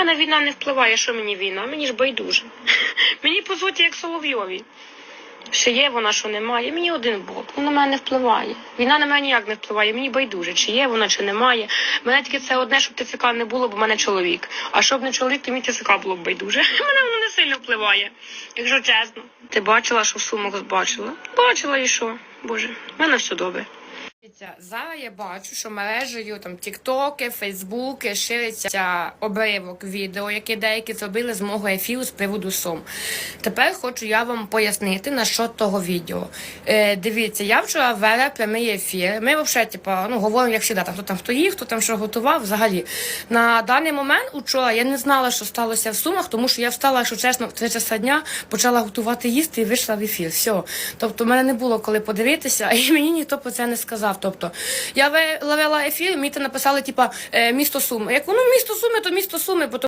Мене війна не впливає, що мені війна, мені ж байдуже. Мені по суті як Соловйові. Що є вона, що немає. Мені один Бог. Ну, на мене не впливає. Війна на мене ніяк не впливає. Мені байдуже, чи є вона, чи немає. Мене тільки це одне, щоб ТЦК не було, бо в мене чоловік. А щоб не чоловік, то мені ТЦК було б байдуже. Мене воно не сильно впливає, якщо чесно. Ти бачила, що в сумах бачила? Бачила і що? Боже, в мене все добре. Дивіться, Зараз я бачу, що мережею там тіктоки, фейсбуки шириться обривок відео, яке деякі зробили з мого ефіру з приводу сум. Тепер хочу я вам пояснити на що того відео. Е, дивіться, я вчора вела прямий ефір. Ми взагалі, типу, ну, говоримо, як завжди, там, хто там хто їв, хто там що готував. Взагалі, на даний момент учора я не знала, що сталося в сумах, тому що я встала, якщо чесно, в 3 часа дня почала готувати їсти і вийшла в ефір. Все. Тобто, в мене не було коли подивитися, і мені ніхто про це не сказав. Тобто, я вивела ефір, мені написали, типа, е, місто Суми. Я кажу, ну місто Суми, то місто Суми, бо